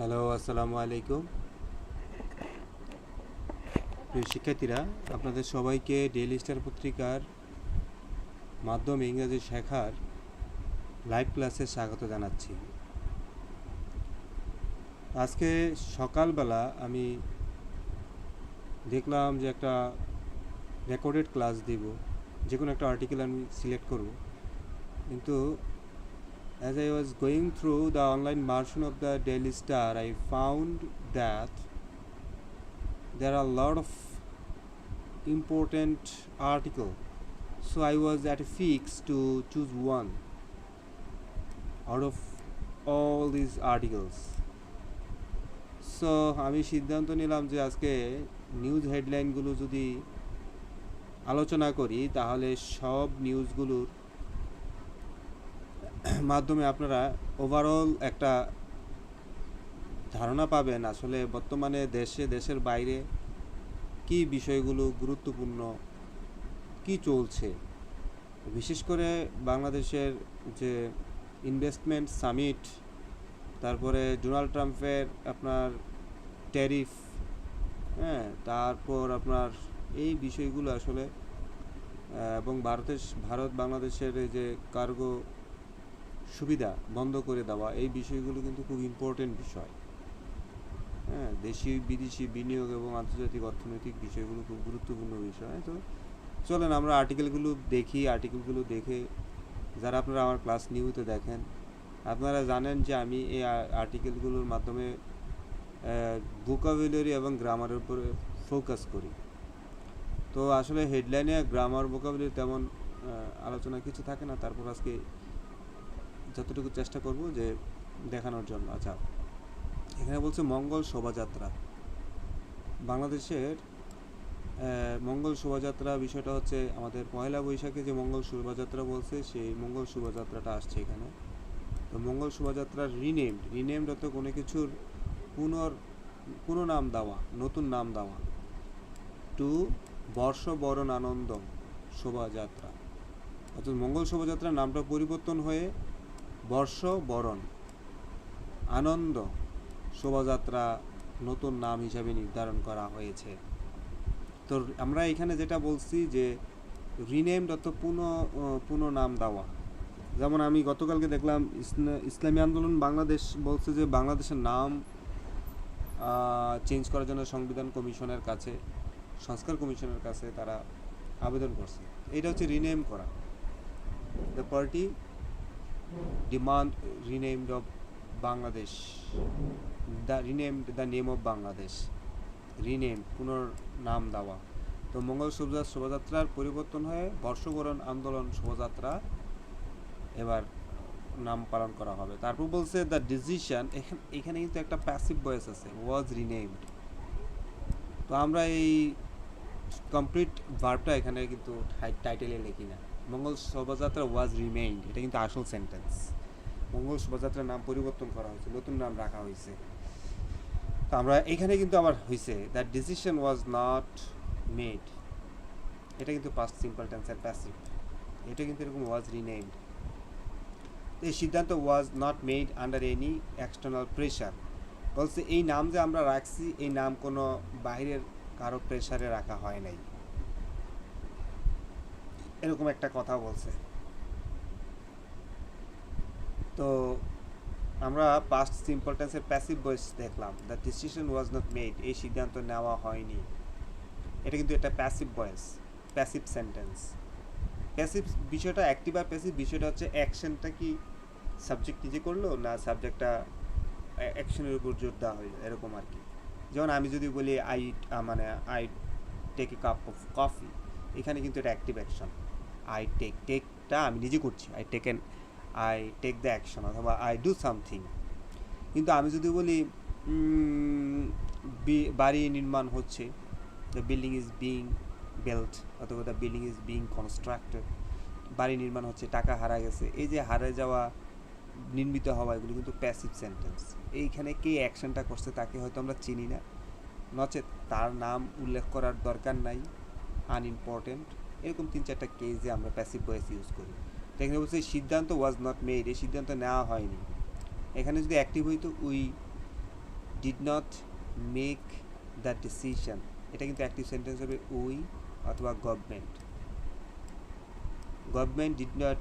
Hello আসসালামু আলাইকুম প্রিয় শিক্ষার্থীরা, আপনাদের সবাইকে ডেইলি স্টার পত্রিকার মাধ্যমে ইংরেজি শেখার লাইভ ক্লাসে স্বাগত জানাচ্ছি। আজকে সকালবেলা আমি দেখলাম যে একটা রেকর্ডেড ক্লাস দিব। যে কোনো একটা আর্টিকেল আমি সিলেক্ট করব। কিন্তু As I was going through the online version of the Daily Star, I found that there are a lot of important article. So I was at a fix to choose one out of all these articles. So আমি সিদ্ধান্ত নিলাম যে আজকে news হেডলাইনগুলো যদি আলোচনা করি তাহলে সব নিউজগুলোর মাধ্যমে আপনারা ওভারঅল একটা ধারণা পাবেন আসলে বর্তমানে দেশে, দেশের বাইরে কি বিষয়গুলো গুরুত্বপূর্ণ, কি চলছে। বিশেষ করে বাংলাদেশের যে ইনভেস্টমেন্ট সামিট তারপরে ডোনাল্ড ট্রাম্পের আপনার ট্যারিফ হ্যাঁ তারপর আপনার এই বিষয়গুলো আসলে এবং ভারতের ভারত বাংলাদেশের এই যে কার্গো সুবিধা বন্ধ করে দেওয়া, এই বিষয়গুলো কিন্তু খুব ইম্পর্টেন্ট বিষয়। হ্যাঁ দেশি, বিদেশি বিনিয়োগ এবং আন্তর্জাতিক অর্থনৈতিক বিষয়গুলো খুব গুরুত্বপূর্ণ বিষয় তো চলেন আমরা আর্টিকেলগুলো দেখি আর্টিকেলগুলো দেখে যারা আপনারা আমার ক্লাস নিয়মিত দেখেন, আপনারা জানেন যে আমি এই আর্টিকেলগুলোর মাধ্যমে ভোকাবুলারি এবং গ্রামারের উপরে ফোকাস করি। তো আসলে হেডলাইনে গ্রামার ভোকাবুলারি তেমন আলোচনা কিছু থাকে না, তারপর আজকে যতটুকু চেষ্টা করব যে দেখানোর জন্য। আচ্ছা এখানে বলছে মঙ্গল শোভাযাত্রা। বাংলাদেশের মঙ্গল শোভাযাত্রা বিষয়টা হচ্ছে আমাদের পয়লা বৈশাখে যে মঙ্গল শোভাযাত্রা বলছে, সেই মঙ্গল শোভাযাত্রাটা আসছে এখানে। তো মঙ্গল শোভাযাত্রার রিনেমড রিনেমড অর্থ কোনো কিছুর পুনর পুনঃনাম দেওয়া, নতুন নাম দেওয়া। টু বর্ষবরণ আনন্দ শোভাযাত্রা। অর্থাৎ মঙ্গল শোভাযাত্রার নামটা পরিবর্তন হয়ে বর্ষ, বরণ। আনন্দ, শোভাযাত্রা নতুন নাম হিসাবে নির্ধারণ করা হয়েছে। তো আমরা এখানে যেটা বলছি যে রিনেমড অর্থ পুনঃ নাম দেওয়া। যেমন আমি গতকালকে দেখলাম ইসলামী আন্দোলন বাংলাদেশ বলছে যে, বাংলাদেশের নাম চেঞ্জ করার জন্য সংবিধান কমিশনের কাছে, সংস্কার কমিশনের কাছে তারা আবেদন করছে। এটা হচ্ছে রিনেম করা। The party demand, renamed of Bangladesh. The renamed, the name of Bangladesh. Rename পুনর নাম দেওয়া তো মঙ্গল শোভা শোভাযাত্রার পরিবর্তন হয়ে বর্ষবরণ আন্দোলন শোভাযাত্রা এবার নাম পালন করা হবে তারপর বলছে দ্য ডিসিশন এখানে এখানে কিন্তু একটা প্যাসিভ ভয়েস আছে ওয়াজ রিনেমড তো আমরা এই কমপ্লিট ভার্বটা এখানে কিন্তু টাইটেলে লিখি না মঙ্গল শোভাযাত্রা ওয়াজ রিমেইন্ড এটা কিন্তু আসল সেন্টেন্স মঙ্গল শোভাযাত্রার নাম পরিবর্তন করা হয়েছে, নতুন নাম রাখা হয়েছে। তো আমরা এখানে কিন্তু আবার হয়েছে that decision was not made এটা কিন্তু পাস্ট সিম্পল টেন্সের প্যাসিভ এটা কিন্তু এরকম ওয়াজ রিনেমড এই সিদ্ধান্ত was not made under any external pressure বলছে, এই নাম যে আমরা রাখছি, এই নাম কোনো বাইরের কারও প্রেশারে রাখা হয় নাই। এরকম একটা কথা বলছে। তো আমরা পাস্ট সিম্পল টেন্সের প্যাসিভ ভয়েস দেখলাম। The decision was not made এই সিদ্ধান্ত নেওয়া হয়নি। এটা কিন্তু একটা passive voice passive sentence passive বিষয়টা অ্যাক্টিভ আর প্যাসিভ বিষয়টা হচ্ছে অ্যাকশনটা কি সাবজেক্ট নিজে করল না সাবজেক্টটা অ্যাকশনের উপর জোর দেওয়া হইল এরকম আর কি। যেমন আমি যদি বলি আই মানে I take a cup of coffee এখানে কিন্তু এটা অ্যাক্টিভ অ্যাকশন আই টেক টেকটা আমি নিজে করছি I take an I take the action অথবা আই ডু সামথিং কিন্তু আমি যদি বলি বাড়ি নির্মাণ হচ্ছে the building is being built অথবা the building is being constructed বাড়ি নির্মাণ হচ্ছে, টাকা হারা গেছে, এই যে হারে যাওয়া নির্মিত হওয়া, এগুলো কিন্তু প্যাসিভ সেন্টেন্স এইখানে কে অ্যাকশনটা করছে তাকে হয়তো আমরা চিনি না, নচেত তার নাম উল্লেখ করার দরকার নাই আনইম্পর্টেন্ট এরকম তিন চারটা কেসে আমরা প্যাসিভ ভয়েস ইউজ করি। তো এখানে বলছে, সিদ্ধান্ত ওয়াজ নট মেড এই সিদ্ধান্ত নেওয়া হয়নি। এখানে যদি অ্যাক্টিভ হইতো we did not make the decision এটা কিন্তু অ্যাক্টিভ সেন্টেন্স হবে উই অথবা government government did not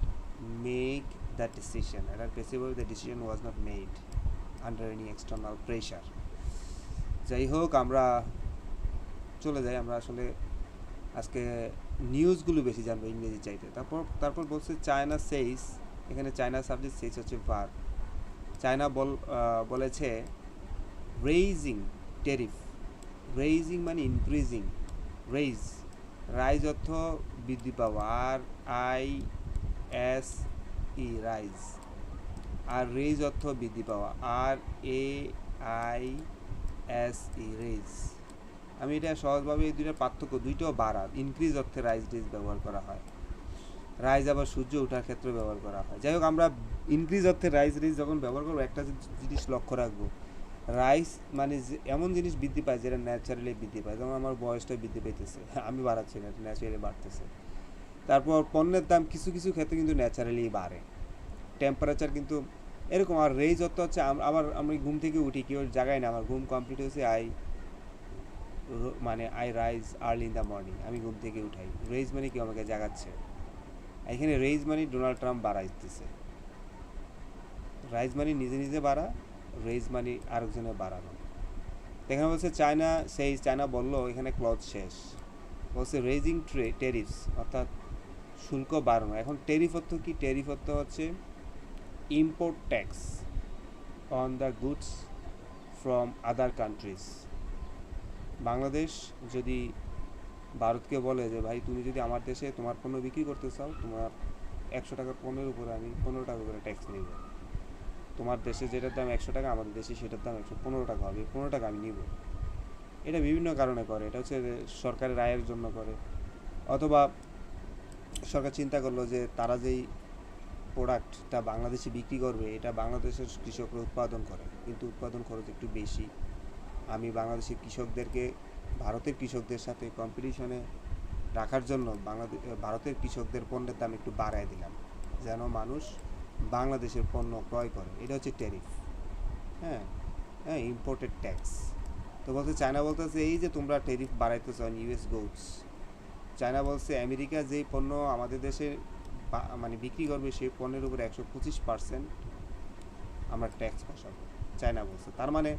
make the decision এটার পেসিভ হবে the decision was not made under any external pressure যাই হোক, আমরা চলে যাই। আমরা আসলে আজকে নিউজগুলো বেশি জানব, ইংরেজি চাইতে। তারপর তারপর বলছে চায়না সেইস এখানে চায়না সাবজেক্ট সেইস হচ্ছে ভার চায়না বল বলেছে রেইজিং টেরিফ রেইজিং মানে ইনক্রিজিং রেইজ রাইজ অর্থ বৃদ্ধি পাওয়া। R I S E rise R raise অর্থ বৃদ্ধি পাওয়া। R A I S E raise আমি এটা সহজভাবে এই দুইটার পার্থক্য, দুইটাও বাড়া ইনক্রিজ অর্থে রাইজ রেইজ ব্যবহার করা হয়। রাইজ আবার সূর্য ওঠার ক্ষেত্রে ব্যবহার করা হয়। যাই হোক, আমরা ইনক্রিজ অর্থে রাইস রেইজ যখন ব্যবহার করব, একটা জিনিস লক্ষ্য রাখব। রাইস মানে এমন জিনিস বৃদ্ধি পায় যেটা ন্যাচারালি বৃদ্ধি পায়। যেমন আমার বয়সটা বৃদ্ধি পেতেছে আমি বাড়াচ্ছি না ন্যাচারালি বাড়তেছে। তারপর পণ্যের দাম কিছু কিছু ক্ষেত্রে কিন্তু ন্যাচারালি বাড়ে। টেম্পারেচার কিন্তু এরকম, আর রেজ অর্থ হচ্ছে আম- আবার আমি ঘুম থেকে উঠি, কেউ জায়গায় না, আমার ঘুম কমপ্লিট হয়েছে, আই মানে I rise early in the morning আমি ঘুম থেকে উঠাই। রেইজ মানে কেউ আমাকে জাগাচ্ছে? এখানে রেইজ মানে ডোনাল্ড ট্রাম্প বাড়াইতেছে। রাইজ মানে নিজে নিজে বাড়া রেইজ মানে আরেকজনের বাড়ানো। এখানে বলছে চায়না সেই চায়না বলল, এখানে ক্লথ শেষ। বলছে রেজিং ট্রে টেরিফস অর্থাৎ শুল্ক বাড়ানো। এখন টেরিফ অর্থ কি? টেরিফ অর্থ হচ্ছে import tax on the goods from other countries Bangladesh যদি ভারতকে বলে যে, ভাই, তুমি যদি আমার দেশে তোমার পণ্য বিক্রি করতে চাও, তোমার একশো টাকার পণ্যের উপরে আমি পনেরো টাকা করে ট্যাক্স নিব। তোমার দেশে যেটার দাম একশো টাকা, আমাদের দেশে সেটার দাম একশো পনেরো টাকা হবে পনেরো টাকা আমি নিব। এটা বিভিন্ন কারণে করে, এটা হচ্ছে সরকারের আয়ের জন্য করে। অথবা সরকার চিন্তা করল যে, তারা যেই প্রোডাক্টটা বাংলাদেশে বিক্রি করবে, এটা বাংলাদেশের কৃষকরা উৎপাদন করে, কিন্তু উৎপাদন খরচ একটু বেশি। আমি বাংলাদেশের কৃষকদেরকে, ভারতের কৃষকদের সাথে কম্পিটিশনে রাখার জন্য বাংলাদেশ ভারতের কৃষকদের পণ্যের দাম একটু বাড়ায় দিলাম। যেন মানুষ বাংলাদেশের পণ্য ক্রয় করে। এটা হচ্ছে ট্যারিফ হ্যাঁ? হ্যাঁ ইম্পোর্টেড ট্যাক্স তো বলতে চায়না বলতেছে, এই যে তোমরা ট্যারিফ বাড়াইতেছ অন ইউএস গুডস চায়না বলছে, আমেরিকা যেই পণ্য আমাদের দেশে মানে বিক্রি করবে, সেই পণ্যের উপর একশো পঁচিশ পার্সেন্ট আমরা ট্যাক্স বসাবো। চায়না বলছে। তার মানে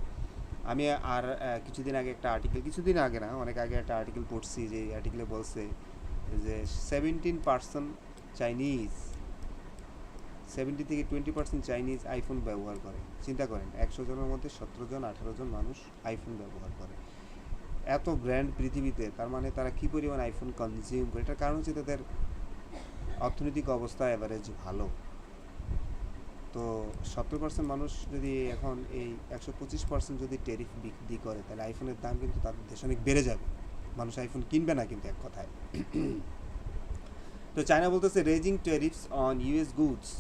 আমি আর কিছুদিন আগে একটা আর্টিকেল কিছুদিন আগে না, অনেক আগে একটা আর্টিকেল পড়ছি যে আর্টিকেলে বলছে যে সেভেন্টিন পার্সেন্ট চাইনিজ সেভেন্টি থেকে টোয়েন্টি পার্সেন্ট চাইনিজ আইফোন ব্যবহার করে। চিন্তা করেন, একশো জনের মধ্যে সতেরো জন, আঠারো জন মানুষ আইফোন ব্যবহার করে। এত ব্র্যান্ড পৃথিবীতে, তার মানে তারা কী পরিমাণ আইফোন কনজিউম করে? এটার কারণ হচ্ছে তাদের অর্থনৈতিক অবস্থা অ্যাভারেজ ভালো। তো সত্তর পার্সেন্ট মানুষ যদি এখন এই একশো পঁচিশ পার্সেন্ট যদি টেরিফ বিক্রি করে, তাহলে আইফোনের দাম কিন্তু তাদের দেশে অনেক বেড়ে যাবে। মানুষ আইফোন কিনবে না কিন্তু এক কথায়। তো চায়না বলতেছে raising tariffs on US goods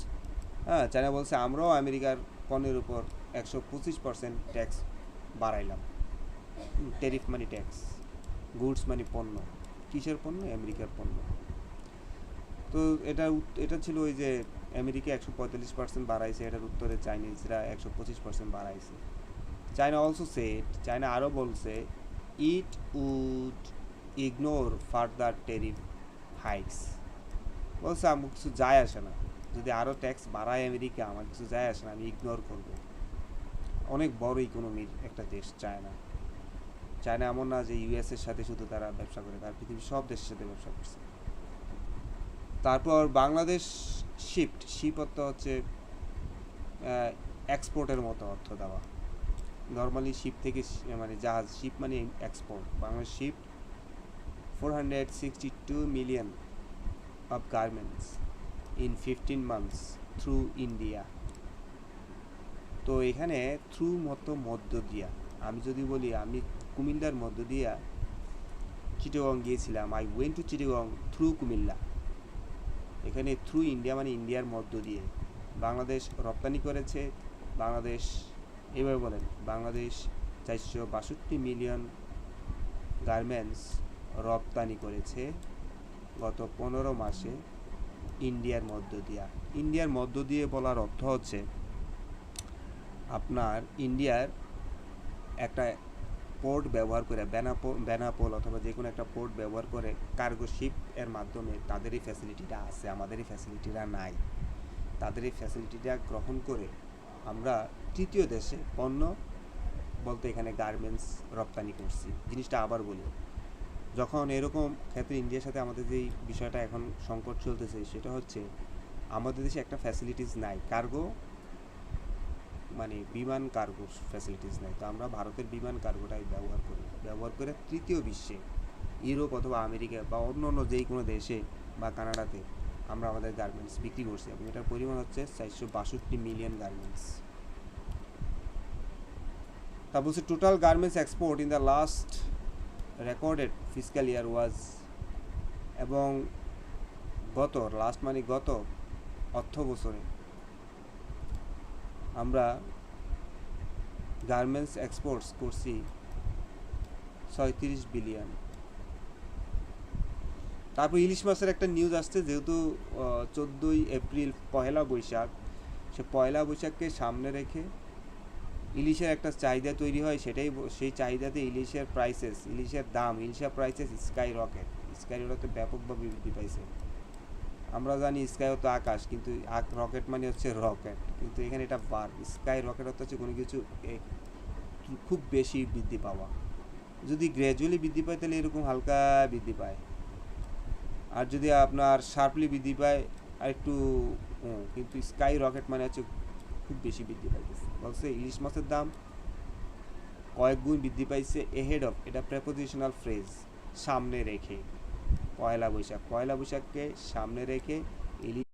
হ্যাঁ চায়না বলছে, আমরাও আমেরিকার পণ্যের উপর একশো পঁচিশ পার্সেন্ট ট্যাক্স বাড়াইলাম। টেরিফ মানে ট্যাক্স গুডস মানে পণ্য। কিসের পণ্য? আমেরিকার পণ্য। তো এটা এটা ছিল ওই যে আমেরিকা একশো পঁয়তাল্লিশ পার্সেন্ট বাড়াইছে, এটার উত্তরে চাইনিজরা একশো পঁচিশ পার্সেন্ট বাড়াইছে। চায়না অলসো সেট চায়না আরও বলছে it would ignore further tariff hikes বলছে আমার কিছু যায় আসে না। যদি আরও ট্যাক্স বাড়ায় আমেরিকা আমার কিছু যায় আসে না, আমি ইগনোর করব। অনেক বড় ইকোনমির একটা দেশ, চায়না। চায়না এমন না যে ইউএস এর সাথে শুধু তারা ব্যবসা করে, তারা পৃথিবীর সব দেশের সাথে ব্যবসা করছে। তারপর বাংলাদেশ শিফট শিপ অর্থ হচ্ছে এক্সপোর্টের মতো অর্থ দেওয়া। নর্মালি শিপ থেকে মানে জাহাজ শিপ মানে export Bangladesh shift four hundred sixty two million of garments in fifteen months through India তো এখানে থ্রু মতো মধ্য দিয়া, আমি যদি বলি, আমি কুমিল্লার মধ্য দিয়া চিটাগং গিয়েছিলাম। I went to Chittagong through Comilla. এখানে থ্রু ইন্ডিয়া মানে ইন্ডিয়ার মধ্য দিয়ে। বাংলাদেশ রপ্তানি করেছে, বাংলাদেশ এভাবে বলেন, বাংলাদেশ চারশো বাষট্টি মিলিয়ন গার্মেন্টস রপ্তানি করেছে গত পনেরো মাসে ইন্ডিয়ার মধ্য দিয়া। ইন্ডিয়ার মধ্য দিয়ে বলার অর্থ হচ্ছে, আপনার ইন্ডিয়ার একটা পোর্ট ব্যবহার করে বেনাপো বেনাপোল অথবা যে কোনো একটা পোর্ট ব্যবহার করে কার্গো শিপ এর মাধ্যমে তাদের এই ফ্যাসিলিটিটা আছে আমাদের এই ফ্যাসিলিটিটা নাই। তাদের এই ফ্যাসিলিটিটা গ্রহণ করে আমরা তৃতীয় দেশে পণ্য বলতে এখানে গার্মেন্টস রপ্তানি করছি। জিনিসটা আবার বলি, যখন এরকম ক্ষেত্রে ইন্ডিয়ার সাথে আমাদের যেই বিষয়টা এখন সংকট চলতেছে, সেটা হচ্ছে আমাদের দেশে একটা ফ্যাসিলিটিস নাই। কার্গো মানে বিমান কার্গো ফ্যাসিলিটিস নাই তো আমরা ভারতের বিমান কার্গোটাই ব্যবহার করি। ব্যবহার করে তৃতীয় বিশ্বে, ইউরোপ অথবা আমেরিকা বা অন্য অন্য যেই কোনো দেশে বা কানাডাতে আমরা আমাদের গার্মেন্টস বিক্রি করছি। এবং এটার পরিমাণ হচ্ছে চারশো বাষট্টি মিলিয়ন গার্মেন্টস তা বলছে total garments export in the last recorded fiscal year was এবং গত লাস্ট মানে গত অর্থ বছরে আমরা গার্মেন্টস এক্সপোর্টস করছি ছয়ত্রিশ বিলিয়ন তারপর ইলিশ মাছের একটা নিউজ আসছে, যেহেতু চোদ্দোই এপ্রিল পহেলা বৈশাখ, সে পয়লা বৈশাখকে সামনে রেখে ইলিশের একটা চাহিদা তৈরি হয়, সেটাই সেই চাহিদাতে ইলিশের প্রাইসেস ইলিশের দাম, ইলিশের prices skyrocket skyrocket ব্যাপকভাবে বৃদ্ধি পাইছে। আমরা জানি স্কাই হতো আকাশ, কিন্তু রকেট মানে হচ্ছে রকেট কিন্তু এখানে এটা বার স্কাই রকেট হচ্ছে কোনো কিছু খুব বেশি বৃদ্ধি পাওয়া। যদি গ্র্যাজুয়ালি বৃদ্ধি পায়, তাহলে এরকম হালকা বৃদ্ধি পায়। আর যদি আপনার শার্পলি বৃদ্ধি পায়, আর একটু কিন্তু স্কাই রকেট মানে হচ্ছে খুব বেশি বৃদ্ধি পাইতেছে। বলছে ইলিশ মাছের দাম কয়েক গুণ বৃদ্ধি পাইছে এহেড অফ এটা প্রেপোজিশনাল ফ্রেজ সামনে রেখে। পয়লা বৈশাখ। পয়লা বৈশাখকে সামনে রেখে ইলিশ